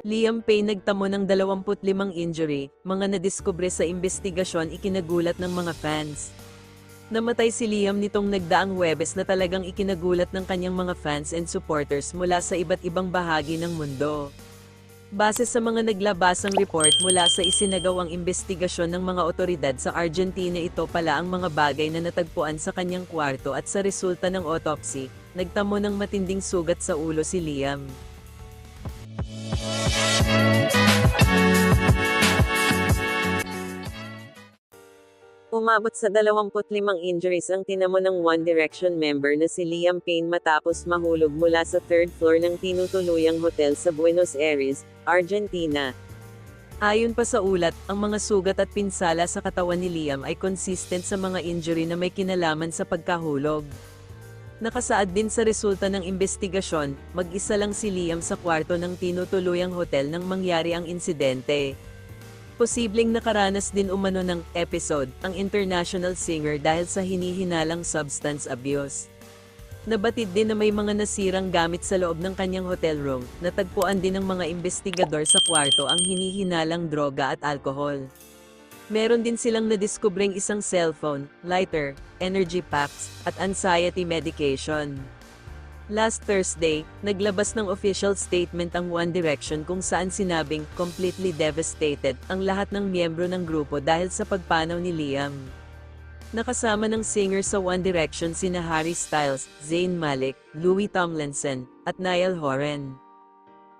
Liam Payne nagtamo ng 25 injury, mga nadiskubre sa investigasyon ikinagulat ng mga fans. Namatay si Liam nitong nagdaang Webes na talagang ikinagulat ng kanyang mga fans and supporters mula sa iba't ibang bahagi ng mundo. Base sa mga naglabasang report mula sa isinagawang investigasyon ng mga otoridad sa Argentina ito pala ang mga bagay na natagpuan sa kanyang kwarto at sa resulta ng autopsy, nagtamo ng matinding sugat sa ulo si Liam. Umabot sa 25 injuries ang tinamo ng One Direction member na si Liam Payne matapos mahulog mula sa third floor ng tinutuluyang hotel sa Buenos Aires, Argentina. Ayon pa sa ulat, ang mga sugat at pinsala sa katawan ni Liam ay consistent sa mga injury na may kinalaman sa pagkahulog. Nakasaad din sa resulta ng investigasyon, mag-isa lang si Liam sa kwarto ng tinutuluyang hotel nang mangyari ang insidente. Posibleng nakaranas din umano ng episode ang international singer dahil sa hinihinalang substance abuse. Nabatid din na may mga nasirang gamit sa loob ng kanyang hotel room, natagpuan din ng mga investigador sa kwarto ang hinihinalang droga at alkohol. Meron din silang nadiskubreng isang cellphone, lighter, energy packs, at anxiety medication. Last Thursday, naglabas ng official statement ang One Direction kung saan sinabing completely devastated ang lahat ng miyembro ng grupo dahil sa pagpanaw ni Liam. Nakasama ng singer sa One Direction sina Harry Styles, Zayn Malik, Louis Tomlinson, at Niall Horan.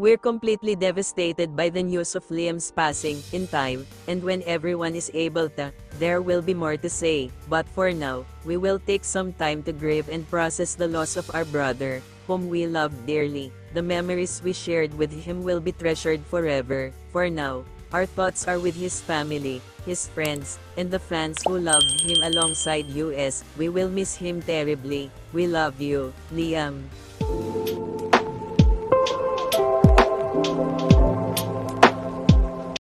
We're completely devastated by the news of Liam's passing, in time, and when everyone is able to, there will be more to say, but for now, we will take some time to grieve and process the loss of our brother, whom we loved dearly. The memories we shared with him will be treasured forever. For now, our thoughts are with his family, his friends, and the fans who loved him alongside us. We will miss him terribly. We love you, Liam. Thank you.